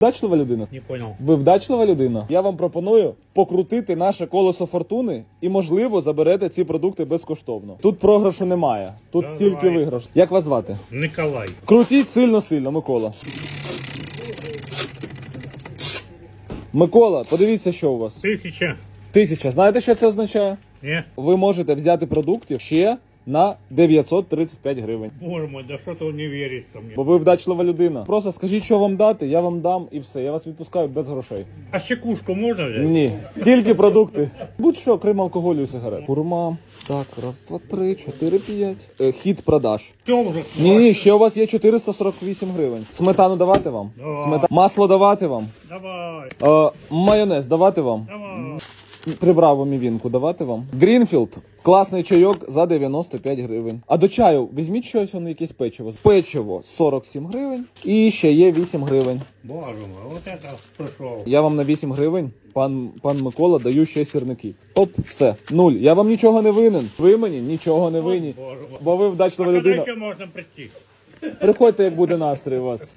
Вдачлива людина? Не понял. Ви вдачлива людина? Я вам пропоную покрутити наше колесо фортуни і, можливо, заберете ці продукти безкоштовно. Тут програшу немає, тут Давай. тільки виграш. Як вас звати? Николай. Крутіть сильно-сильно, Микола. Микола, подивіться, що у вас. Тысяча. Тисяча. Знаєте, що це означає? Не? Ви можете взяти продуктів ще на 935 гривень. Боже мой, да что-то не верится мне. Бо ви вдачлива людина. Просто скажіть, що вам дати, я вам дам і все. Я вас відпускаю без грошей. А щекушку можно взять? Ні, тільки продукти. Будь-що, крім алкоголю і сигарет. Курма. Так, раз, два, три, чотири, п'ять. Е, хід продаж. Все. Ні, ні, ще у вас є 448 гривень. Сметану давати вам? Давай. Смета... Масло давати вам? Давай. Е, майонез давати вам? Давай. Приправу мівінку давати вам. Грінфілд. Класний чайок за 95 гривень. А до чаю візьміть щось, воно якесь печиво. Печиво 47 гривень. І ще є 8 гривень. Боже мой, вот это пришел. Я вам на 8 гривень, пан, пан Микола, даю ще сірники. Оп, все, нуль. Я вам нічого не винен. Ви мені нічого не винні. Бо ви вдачлива людина. еще можно прийти? Приходьте, як буде настрій у вас.